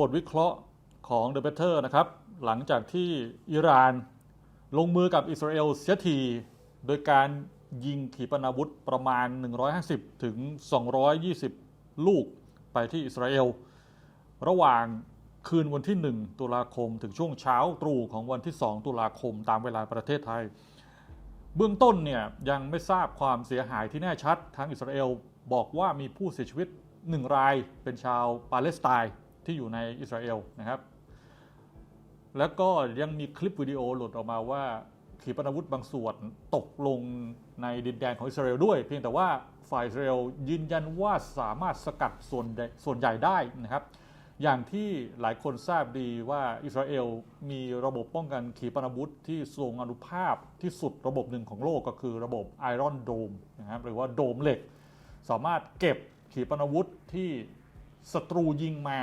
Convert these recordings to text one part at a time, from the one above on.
บทวิเคราะห์ของ The Better นะครับ หลังจากที่อิหร่านลงมือกับอิสราเอลเสียที โดยการยิงขีปนาวุธประมาณ 150 ถึง 220 ลูกไปที่อิสราเอล ระหว่างคืนวันที่ 1 ตุลาคม ถึงช่วงเช้าตรู่ของวันที่ 2 ตุลาคมตามเวลาประเทศไทย เบื้องต้นเนี่ยยังไม่ทราบความเสียหายที่แน่ชัดทางอิสราเอลบอกว่ามีผู้เสียชีวิตหนึ่งรายเป็นชาวปาเลสไตน์ ที่อยู่ในอิสราเอลนะครับ แล้วก็ยังมีคลิปวิดีโอหลุดออกมาว่าขีปนาวุธบางส่วนตกลงในดินแดนของอิสราเอลด้วย เพียงแต่ว่าฝ่ายอิสราเอลยืนยันว่าสามารถสกัดส่วนส่วนใหญ่ได้นะครับ อย่างที่หลายคนทราบดีว่าอิสราเอลมีระบบป้องกันขีปนาวุธที่ทรงอนุภาพที่สุดระบบหนึ่งของโลกก็คือระบบไอรอนโดมนะครับหรือว่าโดมเหล็ก สามารถเก็บขีปนาวุธที่ศัตรูยิงมา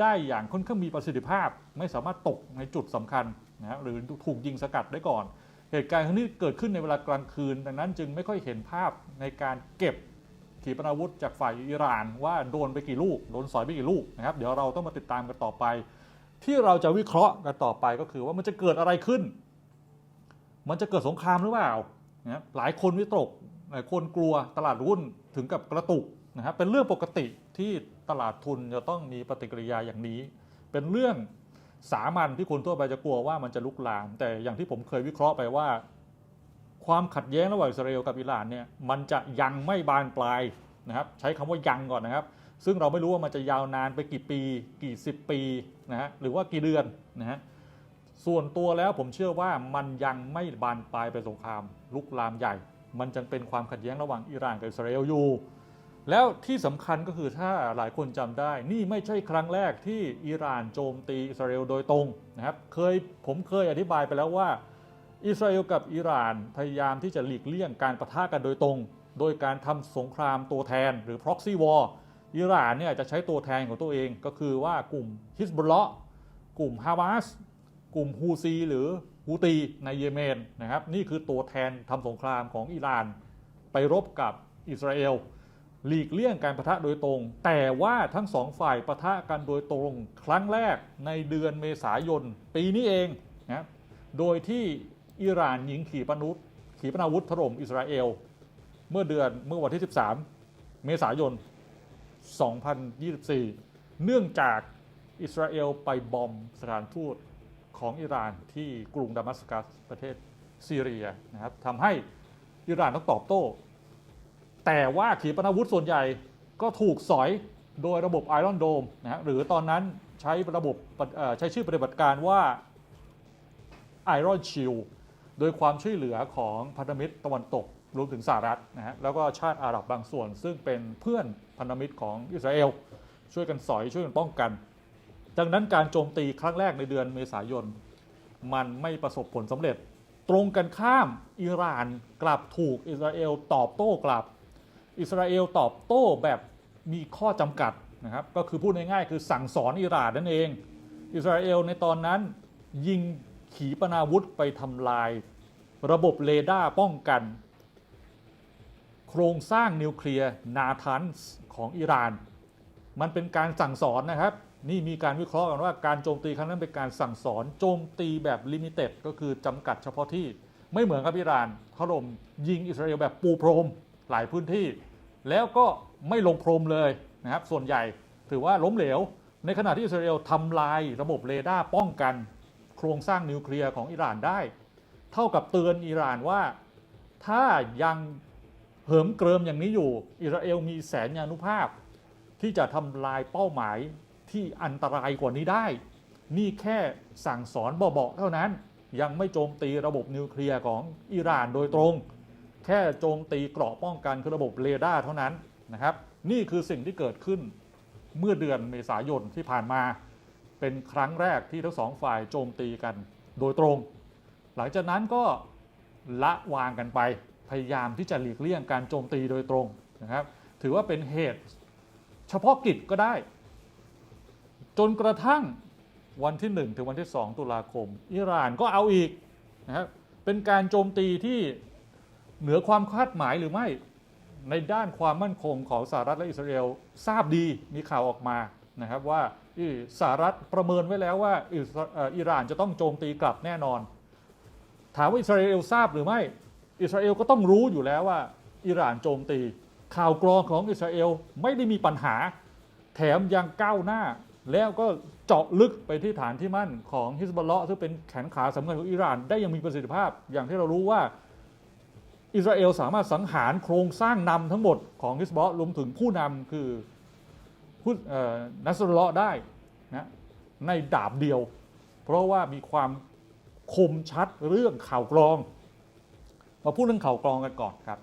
ได้อย่างค่อนข้างมีประสิทธิภาพ ไม่สามารถตกในจุดสำคัญนะหรือถูกยิงสกัดได้ก่อน เหตุการณ์ครั้งนี้เกิดขึ้นในเวลากลางคืน ดังนั้นจึงไม่ค่อยเห็นภาพในการเก็บขีปนาวุธจากฝ่ายอิหร่านว่าโดนไปกี่ลูก โดนสอยไปกี่ลูกนะครับ เดี๋ยวเราต้องมาติดตามกันต่อไป ที่เราจะวิเคราะห์กันต่อไปก็คือว่ามันจะเกิดอะไรขึ้น มันจะเกิดสงครามหรือเปล่านะหลายคนวิตก หลายคนกลัวตลาดหุ้นถึงกับกระตุกนะครับเป็นเรื่องปกติ ที่ตลาดทุนจะต้องมีปฏิกิริยาอย่างนี้ เป็นเรื่องสามัญที่คนทั่วไปจะกลัวว่ามันจะลุกลาม แต่อย่างที่ผมเคยวิเคราะห์ไปว่า ความขัดแย้งระหว่างอิสราเอลกับอิหร่านเนี่ยมันจะยังไม่บานปลายนะครับ ใช้คำว่ายังก่อนนะครับ ซึ่งเราไม่รู้ว่ามันจะยาวนานไปกี่ปี กี่สิบปีนะฮะหรือว่ากี่เดือนนะฮะส่วนตัวแล้วผมเชื่อว่ามันยังไม่บานปลายไปสงครามลุกลามใหญ่ มันจังเป็นความขัดแย้งระหว่างอิหร่านกับอิสราเอลอยู่ แล้วที่สำคัญก็คือถ้าหลายคนจำได้ นี่ไม่ใช่ครั้งแรกที่อิหร่านโจมตีอิสราเอลโดยตรงนะครับเคยผมเคยอธิบายไปแล้วว่า อิสราเอลกับอิหร่านพยายามที่จะหลีกเลี่ยงการประทะกันโดยตรง โดยการทำสงครามตัวแทนหรือ proxy war อิหร่านเนี่ยจะใช้ตัวแทนของตัวเองก็คือว่ากลุ่มฮิสบุลเลาะกลุ่มฮามาสกลุ่มฮูซี หรือฮูตีในเยเมนนะครับนี่คือตัวแทนทำสงครามของอิหร่าน ไปรบกับอิสราเอล หลีกเลี่ยงการประทะโดยตรง แต่ว่าทั้งสองฝ่ายประทะกันโดยตรง ครั้งแรกในเดือนเมษายน ปีนี้เองนะโดยที่อิหร่านยิงขีปนาวุธขีปนาวุธถล่มอิสราเอล เมื่อเดือนเมื่อวันที่ 13 เมษายน 2024 เนื่องจากอิสราเอลไปบอมสถานทูตของอิหร่านที่กรุงดามัสกัสประเทศซีเรียนะครับทำให้อิหร่านต้องตอบโต้ แต่ว่าขีปนาวุธส่วนใหญ่ก็ถูกสอยโดยระบบไอรอนโดมนะฮะหรือตอนนั้นใช้ระบบใช้ชื่อปฏิบัติการว่า Iron Shield โดยความช่วยเหลือของพันธมิตรตะวันตกรวมถึงสหรัฐนะฮะแล้วก็ชาติอาหรับบางส่วน ซึ่งเป็นเพื่อนพันธมิตรของอิสราเอลช่วยกันสอยช่วยกันป้องกัน ดังนั้นการโจมตีครั้งแรกในเดือนเมษายน มันไม่ประสบผลสำเร็จ ตรงกันข้ามอิหร่านกลับถูกอิสราเอลตอบโต้กลับ อิสราเอลตอบโต้แบบมีข้อจำกัดนะครับก็คือพูดง่ายๆคือสั่งสอนอิหร่านนั่นเอง อิสราเอลในตอนนั้นยิงขีปนาวุธไปทำลาย ระบบเรดาร์ป้องกัน โครงสร้างนิวเคลียร์นาทันส์ของอิหร่าน มันเป็นการสั่งสอนนะครับ นี่มีการวิเคราะห์กันว่าการโจมตีครั้งนั้นเป็นการสั่งสอนโจมตีแบบลิมิเต็ดก็คือจำกัดเฉพาะที่ไม่เหมือนกับอิหร่านถล่มยิงอิสราเอลแบบปูพรม หลายพื้นที่ แล้วก็ไม่ลงพรมเลยนะครับ ส่วนใหญ่ถือว่าล้มเหลว ในขณะที่อิสราเอลทำลายระบบเรดาร์ป้องกันโครงสร้างนิวเคลียร์ของอิหร่านได้ เท่ากับเตือนอิหร่านว่าถ้ายังเหิมเกริมอย่างนี้อยู่ อิสราเอลมีแสนยานุภาพ ที่จะทำลายเป้าหมายที่อันตรายกว่านี้ได้ นี่แค่สั่งสอนเบาๆเท่านั้น ยังไม่โจมตีระบบนิวเคลียร์ของอิหร่านโดยตรง แค่โจมตีเกราะป้องกันคือระบบเรดาร์เท่านั้นนะครับ นี่คือสิ่งที่เกิดขึ้นเมื่อเดือนเมษายนที่ผ่านมา เป็นครั้งแรกที่ทั้งสองฝ่ายโจมตีกันโดยตรง หลังจากนั้นก็ละวางกันไปพยายามที่จะหลีกเลี่ยงการโจมตีโดยตรงนะครับ ถือว่าเป็นเหตุเฉพาะกิจก็ได้ จนกระทั่งวันที่ 1 ถึงวันที่ 2 ตุลาคม อิหร่านก็เอาอีกนะครับเป็นการโจมตีที่ เหนือความคาดหมายหรือไม่ในด้านความมั่นคงของสหรัฐและอิสราเอลทราบดีมีข่าวออกมานะครับว่าสหรัฐประเมินไว้แล้วว่าอิหร่านจะต้องโจมตีกลับแน่นอน ถามว่าอิสราเอลทราบหรือไม่อิสราเอลก็ต้องรู้อยู่แล้วว่าอิหร่านโจมตี ข่าวกรองของอิสราเอลไม่ได้มีปัญหา แถมยังก้าวหน้า แล้วก็เจาะลึกไปที่ฐานที่มั่นของฮิสบอลเลาะห์ซึ่งเป็นแขนขาสำคัญของอิหร่านได้อยังมีประสิทธิภาพ อย่างที่เรารู้ว่า อิสราเอลสามารถสังหารโครงสร้างนำทั้งหมดของฮิสบอลรวมถึงผู้นำคือผู้นัสรุลเลาะได้นะในดาบเดียว เพราะว่ามีความคมชัดเรื่องข่าวกรอง มาพูดเรื่องข่าวกรองกันก่อนครับ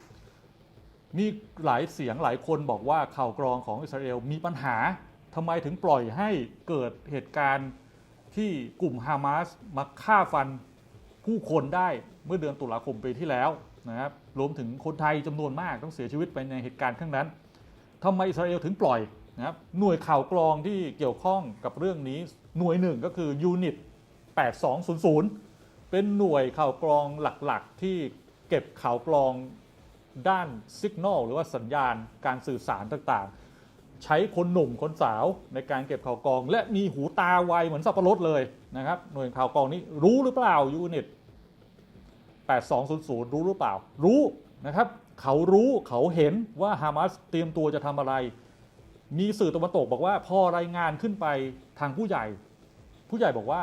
มีหลายเสียงหลายคนบอกว่าข่าวกรองของอิสราเอลมีปัญหาทำไมถึงปล่อยให้เกิดเหตุการณ์ที่กลุ่มฮามาสมาฆ่าฟันผู้คนได้เมื่อเดือนตุลาคมปีที่แล้ว นะครับรวมถึงคนไทยจำนวนมากต้องเสียชีวิตไปในเหตุการณ์ครั้งนั้นทำไมอิสราเอลถึงปล่อยนะครับหน่วยข่าวกรองที่เกี่ยวข้องกับเรื่องนี้หน่วยหนึ่งก็คือยูนิต 8200 เป็นหน่วยข่าวกรองหลักๆ ที่เก็บข่าวกรองด้านสัญญาณหรือว่าสัญญาณการสื่อสารต่างๆ ใช้คนหนุ่มคนสาวในการเก็บข่าวกรอง และมีหูตาไวเหมือนสับปะรดเลยนะครับหน่วยข่าวกรองนี้รู้หรือเปล่ายูนิต 8200 รู้หรือเปล่า รู้นะครับ เขารู้เขาเห็นว่าฮามาสเตรียมตัวจะทำอะไร มีสื่อตะวันตกบอกว่าพอรายงานขึ้นไปทางผู้ใหญ่ ผู้ใหญ่บอกว่า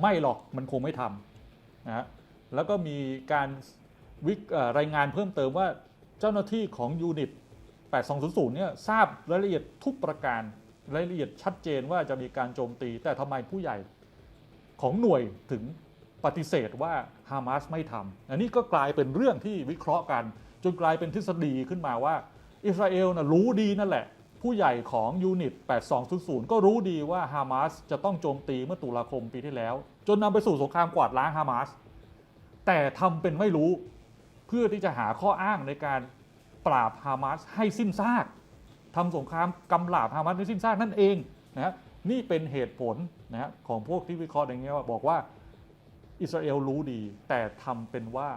ไม่หรอกมันคงไม่ทำนะฮะแล้วก็มีการวิรายงานเพิ่มเติมว่าเจ้าหน้าที่ของยูนิต 8200 เนี่ยทราบรายละเอียดทุกประการรายละเอียดชัดเจนว่าจะมีการโจมตี แต่ทำไมผู้ใหญ่ของหน่วยถึง ปฏิเสธว่าฮามาสไม่ทำอันนี้ก็กลายเป็นเรื่องที่วิเคราะห์กัน จนกลายเป็นทฤษฎีขึ้นมาว่า อิสราเอลนะรู้ดีนั่นแหละ ผู้ใหญ่ของยูนิต 8200 ก็รู้ดีว่าฮามาสจะต้องโจมตีเมื่อตุลาคมปีที่แล้ว จนนำไปสู่สงครามกวาดล้างฮามาสแต่ทำเป็นไม่รู้ เพื่อที่จะหาข้ออ้างในการปราบฮามาสให้สิ้นซากทำสงครามกำลาบฮามาสให้สิ้นซากนั่นเองนะฮะนี่เป็นเหตุผลนะฮะของพวกที่วิเคราะห์อย่างเงี้ยว่าบอกว่า อิสราเอลรู้ดี แต่ทำเป็นว่า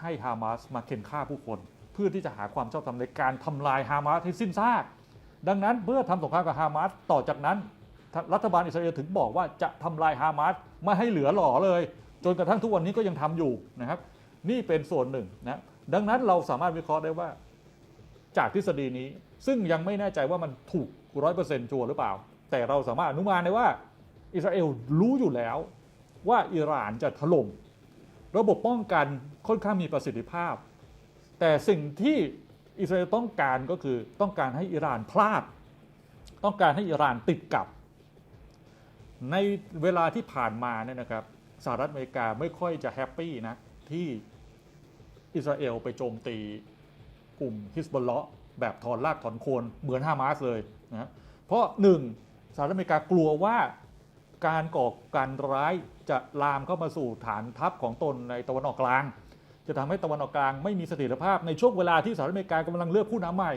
ให้ฮามาสมาเข็นฆ่าผู้คน เพื่อที่จะหาความชอบธรรมในการทำลายฮามาสให้สิ้นซาก ดังนั้นเมื่อทำสงครามกับฮามาสต่อจากนั้น รัฐบาลอิสราเอลถึงบอกว่าจะทำลายฮามาสไม่ให้เหลือหล่อเลย จนกระทั่งทุกวันนี้ก็ยังทำอยู่นะครับ นี่เป็นส่วนหนึ่งนะดังนั้นเราสามารถวิเคราะห์ได้ว่า จากทฤษฎีนี้ซึ่งยังไม่แน่ใจว่ามันถูกร้อยเปอร์เซ็นต์ชัวร์หรือเปล่า แต่เราสามารถอนุมานได้ว่าอิสราเอลรู้อยู่แล้ว ว่าอิหร่านจะถล่มระบบป้องกันค่อนข้างมีประสิทธิภาพ แต่สิ่งที่อิสราเอลต้องการก็คือต้องการให้อิหร่านพลาด ต้องการให้อิหร่านติดกับ ในเวลาที่ผ่านมาเนี่ยนะครับสหรัฐอเมริกาไม่ค่อยจะแฮปปี้นะที่อิสราเอลไปโจมตีกลุ่มฮิสบอลเลาะห์แบบถอนรากถอนโคนเหมือนฮามาสเลยนะเพราะหนึ่งสหรัฐอเมริกากลัวว่าการก่อการร้าย จะลามเข้ามาสู่ฐานทัพของตนในตะวันออกกลาง จะทำให้ตะวันออกกลางไม่มีเสถียรภาพในช่วงเวลาที่สหรัฐอเมริกากำลังเลือกผู้นำใหม่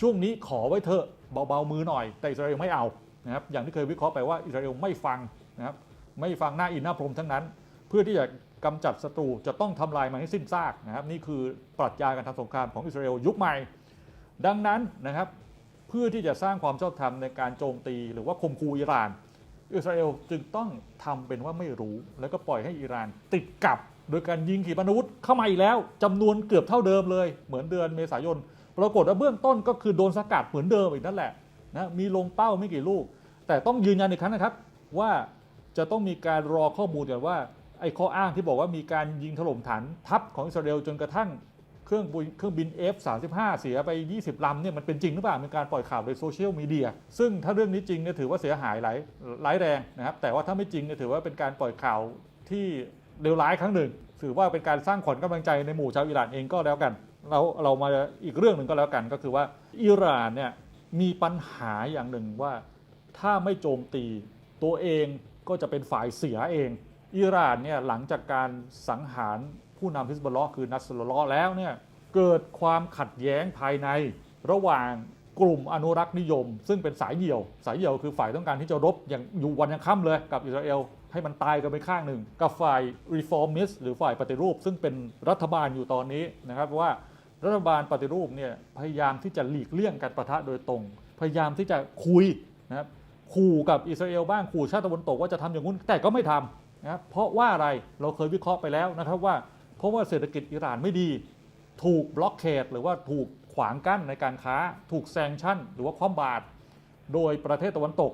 ช่วงนี้ขอไว้เถอะเบาๆมือหน่อย แต่อิสราเอลไม่เอานะครับอย่างที่เคยวิเคราะห์ไปว่าอิสราเอลไม่ฟังนะครับไม่ฟังหน้าอินหน้าพรหมทั้งนั้น เพื่อที่จะกำจัดศัตรูจะต้องทำลายมันให้สิ้นซากนะครับนี่คือปรัชญาการทำสงครามของอิสราเอลยุคใหม่ ดังนั้นนะครับเพื่อที่จะสร้างความชอบธรรมในการโจมตีหรือว่าข่มขู่อิหร่าน อิสราเอลจึงต้องทำเป็นว่าไม่รู้ แล้วก็ปล่อยให้อิหร่านติดกับ โดยการยิงขีปนาวุธเข้ามาอีกแล้วจำนวนเกือบเท่าเดิมเลย เหมือนเดือนเมษายน ปรากฏว่าเบื้องต้นก็คือโดนสกัดเหมือนเดิมอีกนั่นแหละนะมีลงเป้าไม่กี่ลูก แต่ต้องยืนยันอีกครั้งนะครับ ว่าจะต้องมีการรอข้อมูลกันว่าไอ้ข้ออ้างที่บอกว่ามีการยิงถล่มฐานทัพของอิสราเอลจนกระทั่ง เครื่องบินเครื่องบิน F35 เสียไป 20 ลำเนี่ยมันเป็นจริงหรือเปล่าเป็นการปล่อยข่าวโดยโซเชียลมีเดียซึ่งถ้าเรื่องนี้จริงเนี่ยถือว่าเสียหายหลายหลายแรงนะครับแต่ว่าถ้าไม่จริงเนี่ยถือว่าเป็นการปล่อยข่าวที่เลวร้ายครั้งหนึ่ง ถือว่าเป็นการสร้างขวัญกำลังใจในหมู่ชาวอิหร่านเองก็แล้วกัน เราเรามาอีกเรื่องหนึ่งก็แล้วกันก็คือว่าอิหร่านเนี่ยมีปัญหาอย่างหนึ่งว่าถ้าไม่โจมตีตัวเองก็จะเป็นฝ่ายเสียเอง อิหร่านเนี่ยหลังจากการสังหาร ผู้นำฮิสบอลล์คือนัสรลล์แล้วเนี่ยเกิดความขัดแย้งภายในระหว่างกลุ่มอนุรักษ์นิยม ซึ่งเป็นสายเหี่ยว สายเหี่ยวคือฝ่ายต้องการที่จะรบอย่างอยู่วันยังค่ำเลยกับอิสราเอลให้มันตายกันไปข้างหนึ่ง กับฝ่าย reformist หรือฝ่ายปฏิรูป ซึ่งเป็นรัฐบาลอยู่ตอนนี้นะครับว่ารัฐบาลปฏิรูปเนี่ยพยายามที่จะหลีกเลี่ยงการประทะโดยตรง พยายามที่จะคุยนะครับขู่กับอิสราเอลบ้างขู่ชาติตะวันตกว่าจะทำอย่างนู้นแต่ก็ไม่ทำนะครับเพราะว่าอะไรเราเคยวิเคราะห์ไปแล้วนะครับว่า ราะว่าเศรษฐกิจอิหร่านไม่ดี ถูกบล็อกเคดหรือว่าถูกขวางกั้นในการค้า ถูกแซงชั่น หรือว่าคว่ำบาตรโดยประเทศตะวันตก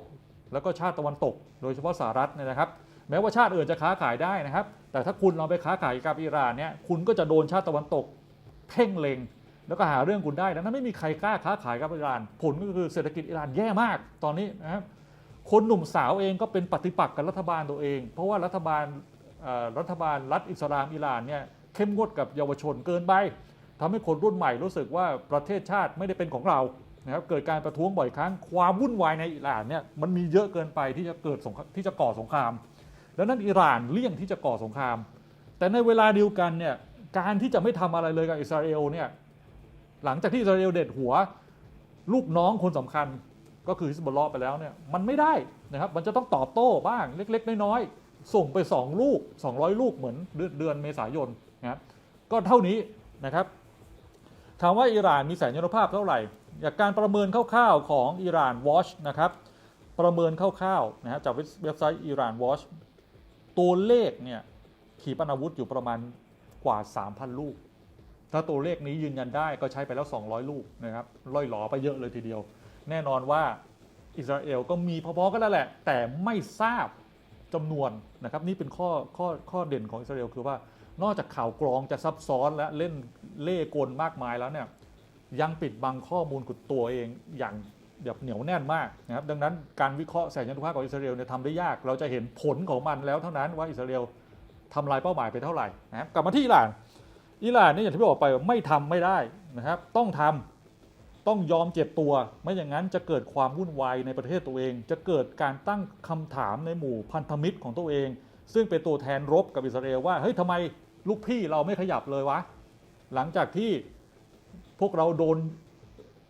แล้วก็ชาติตะวันตก โดยเฉพาะสหรัฐเนี่ยนะครับ แม้ว่าชาติอื่นจะค้าขายได้นะครับ แต่ถ้าคุณลองไปค้าขายกับอิหร่านเนี่ยคุณก็จะโดนชาติตะวันตกเพ่งเลงแล้วก็หาเรื่องคุณได้ดังนั้นไม่มีใครกล้าค้าขายกับอิหร่าน ผลก็คือเศรษฐกิจอิหร่านแย่มากตอนนี้นะครับคนหนุ่มสาวเองก็เป็นปฏิปักษ์กับรัฐบาลตัวเอง เพราะว่ารัฐบาลรัฐบาลรัฐอิสลามอิหร่านเนี่ย เข้มงวดกับเยาวชนเกินไปทำให้คนรุ่นใหม่รู้สึกว่าประเทศชาติไม่ได้เป็นของเรานะครับเกิดการประท้วงบ่อยครั้งความวุ่นวายในอิหร่านเนี่ยมันมีเยอะเกินไปที่จะเกิดสงที่จะก่อสงครามดังนั้นอิหร่านเลี่ยงที่จะก่อสงคราม แต่ในเวลาเดียวกันเนี่ยการที่จะไม่ทำอะไรเลยกับอิสราเอลเนี่ยหลังจากที่อิสราเอลเด็ดหัวลูกน้องคนสำคัญก็คือฮิสบุลลอไปแล้วเนี่ยมันไม่ได้นะครับมันจะต้องตอบโต้บ้างเล็ก ๆ น้อยๆส่งไป 2 ลูก 200 ลูกเหมือนเดือนเมษายน นะครับก็เท่านี้นะครับถามว่าอิหร่านมีแสนยานุภาพเท่าไหร่ จากการประเมินคร่าวๆของอิหร่านวอชนะครับประเมินคร่าวๆนะฮะจากเว็บไซต์อิหร่านวอชตัวเลขเนี่ยขีปนาวุธอยู่ประมาณกว่า 3,000 ลูก ถ้าตัวเลขนี้ยืนยันได้ก็ใช้ไปแล้ว 200 ลูกนะครับล่อยหลอไปเยอะเลยทีเดียว แน่นอนว่าอิสราเอลก็มีพอๆกันแล้วแหละ แต่ไม่ทราบจำนวนนะครับนี่เป็นข้อข้อข้อเด่นของอิสราเอลคือว่า นอกจากข่าวกรองจะซับซ้อนและเล่นเล่กลมากมายแล้วเนี่ยยังปิดบังข้อมูลกุดตัวเองอย่างแบบเหนียวแน่นมากนะครับดังนั้นการวิเคราะห์แสนยานุภาพของอิสราเอลเนี่ยทำได้ยาก เราจะเห็นผลของมันแล้วเท่านั้นว่าอิสราเอลทำลายเป้าหมายไปเท่าไหร่นะครับกลับมาที่อิหร่านอิหร่านนี่อย่างที่บอกไปว่าไม่ทำไม่ได้นะครับ ต้องทำต้องยอมเจ็บตัว ไม่อย่างนั้นจะเกิดความวุ่นวายในประเทศตัวเอง จะเกิดการตั้งคำถามในหมู่พันธมิตรของตัวเอง ซึ่งเป็นตัวแทนรบกับอิสราเอลว่าเฮ้ยทำไม ลูกพี่เราไม่ขยับเลยวะ หลังจากที่พวกเราโดน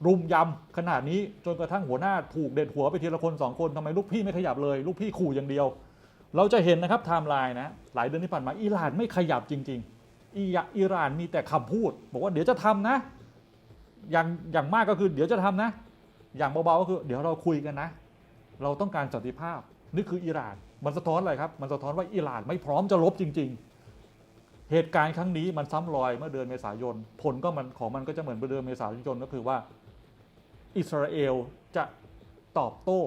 รุมยำขนาดนี้จนกระทั่งหัวหน้าถูกเด็ดหัวไปทีละคนสองคนทำไมลูกพี่ไม่ขยับเลย ลูกพี่ขู่อย่างเดียว เราจะเห็นนะครับไทม์ไลน์นะหลายเดือนที่ผ่านมาอิหร่านไม่ขยับจริง ๆอิยอิหร่านมีแต่คำพูด บอกว่าเดี๋ยวจะทำนะ อย่างอย่างมากก็คือเดี๋ยวจะทำนะ อย่างเบาๆก็คือ เดี๋ยวเราคุยกันนะ เราต้องการสันติภาพนี่คืออิหร่าน มันสะท้อนอะไรครับ มันสะท้อนว่าอิหร่านไม่พร้อมจะลบจริง ๆ เหตุการณ์ครั้งนี้มันซ้ำรอยเมื่อเดือนเมษายน ผลก็มันของมันก็จะเหมือนเดือนเมษายนก็คือว่า อิสราเอลจะตอบโต้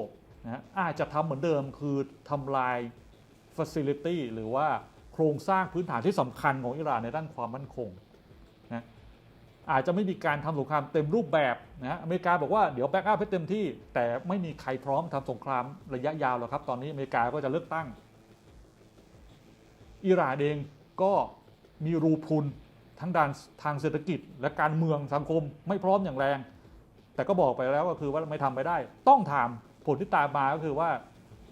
นะอาจจะทำเหมือนเดิมคือทำลาย facility หรือว่าโครงสร้างพื้นฐานที่สำคัญของอิหร่านในด้านความมั่นคงนะอาจจะไม่มีการทำสงครามเต็มรูปแบบนะอเมริกาบอกว่าเดี๋ยวแบ็กอัพให้เต็มที่ แต่ไม่มีใครพร้อมทำสงครามระยะยาวหรอกครับ ตอนนี้อเมริกาก็จะเลือกตั้งอิหร่านเองก็ มีรูพุนทั้งด้านทางเศรษฐกิจ และการเมืองสังคมไม่พร้อมอย่างแรง แต่ก็บอกไปแล้วก็คือว่าไม่ทำไปได้ ต้องทำผลที่ตามมาก็คือว่า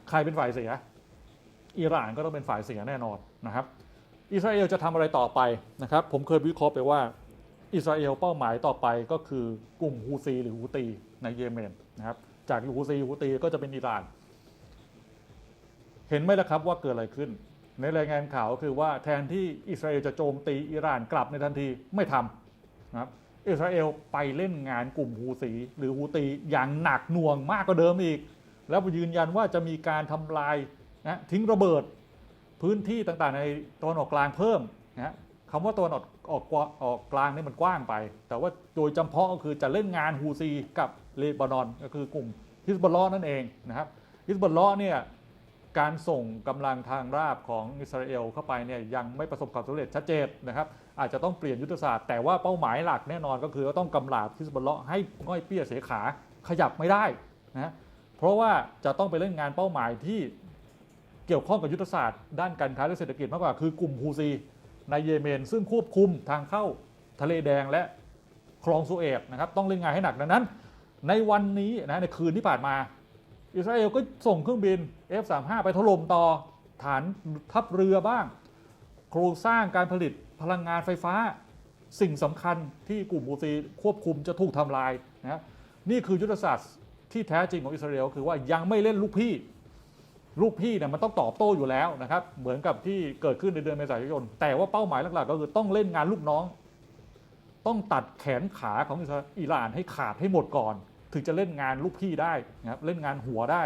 ใครเป็นฝ่ายเสีย อิหร่านก็ต้องเป็นฝ่ายเสียแน่นอนนะครับ อิสราเอลจะทำอะไรต่อไปนะครับ ผมเคยวิเคราะห์ไปว่าอิสราเอลเป้าหมายต่อไปก็คือกลุ่มฮูซีหรือฮูตีในเยเมนนะครับ จากฮูซีฮูตีก็จะเป็นอิหร่าน เห็นไหมล่ะครับว่าเกิดอะไรขึ้น ในรายงานข่าวคือว่าแทนที่อิสราเอลจะโจมตีอิหร่านกลับในทันทีไม่ทำนะครับอิสราเอลไปเล่นงานกลุ่มฮูซีหรือฮูตีอย่างหนักหน่วงมากกว่าเดิมอีก แล้วยืนยันว่าจะมีการทำลายนะทิ้งระเบิดพื้นที่ต่างๆในตะวันออกกลางเพิ่มนะคำว่าตะวันออกออกกว่าออกกลางนี่มันกว้างไป แต่ว่าโดยจำเพาะก็คือจะเล่นงานฮูซีกับเลบานอนก็คือกลุ่มฮิสบอลลอนั่นเองนะครับฮิสบอลลอเนี่ย การส่งกำลังทางราบของอิสราเอลเข้าไปเนี่ยยังไม่ประสบความสำเร็จชัดเจนนะครับ อาจจะต้องเปลี่ยนยุทธศาสตร์แต่ว่าเป้าหมายหลักแน่นอนก็คือว่าต้องกำราบฮิสบอลลอให้ง่อยเปี้ยเสียขาขยับไม่ได้นะเพราะว่าจะต้องไปเล่นงานเป้าหมายที่เกี่ยวข้องกับยุทธศาสตร์ด้านการค้าและเศรษฐกิจมากกว่าคือกลุ่มฮูซีในเยเมน ซึ่งควบคุมทางเข้าทะเลแดงและคลองสุเอตนะครับต้องเล่นงานให้หนักดังนั้น ในวันนี้นะในคืนที่ผ่านมา อิสราเอลก็ส่งเครื่องบิน F35 ไปถล่มต่อฐานทัพเรือบ้าง โครงสร้างการผลิตพลังงานไฟฟ้า สิ่งสำคัญที่กลุ่มฮูซีควบคุมจะถูกทำลายนะนี่คือยุทธศาสตร์ที่แท้จริงของอิสราเอลคือว่ายังไม่เล่นลูกพี่ลูกพี่เนี่ยมันต้องตอบโต้อยู่แล้วนะครับเหมือนกับที่เกิดขึ้นในเดือนเมษายน แต่ว่าเป้าหมายหลักๆ ก็คือต้องเล่นงานลูกน้อง ต้องตัดแขนขาของอิสราอิหร่านให้ขาดให้หมดก่อน ถึงจะเล่นงานลูกพี่ได้นะครับเล่นงานหัวได้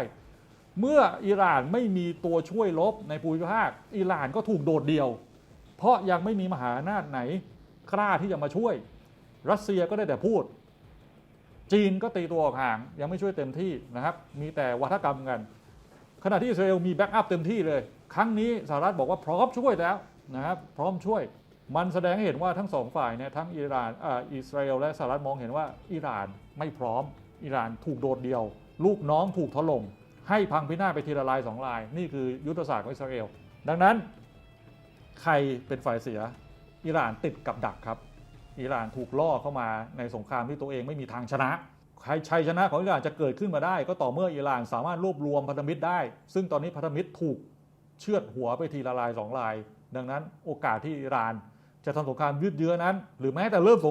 เมื่ออิหร่านไม่มีตัวช่วยลบในภูมิภาคอิหร่านก็ถูกโดดเดี่ยว เพราะยังไม่มีมหาอำนาจไหนกล้าที่จะมาช่วย รัสเซียก็ได้แต่พูด จีนก็ตีตัวออกห่างยังไม่ช่วยเต็มที่นะครับ มีแต่วัฒกรรมกันขณะที่อิสราเอลมีแบ็กอัพเต็มที่เลย ครั้งนี้สหรัฐบอกว่าพร้อมช่วยแล้วนะครับพร้อมช่วย มันแสดงให้เห็นว่าทั้งสองฝ่ายเนี่ยทั้งอิหร่านอ่าอิสราเอลและสหรัฐมองเห็นว่าอิหร่านไม่พร้อม อิหร่านถูกโดดเดี่ยว ลูกน้องถูกถล่มให้พังพินาศไปทีละลายสองลาย นี่คือยุทธศาสตร์ของอิสราเอล ดังนั้นใครเป็นฝ่ายเสียอิหร่านติดกับดักครับ อิหร่านถูกล่อเข้ามาในสงครามที่ตัวเองไม่มีทางชนะใครชัยชนะของอิหร่านจะเกิดขึ้นมาได้ ก็ต่อเมื่ออิหร่านสามารถรวบรวมพันธมิตรได้ ซึ่งตอนนี้พันธมิตรถูกเชือดหัวไปทีละลายสองลาย ดังนั้นโอกาสที่อิหร่านจะทำสงครามยืดเยื้อนั้น หรือแม้แต่เริ่มสง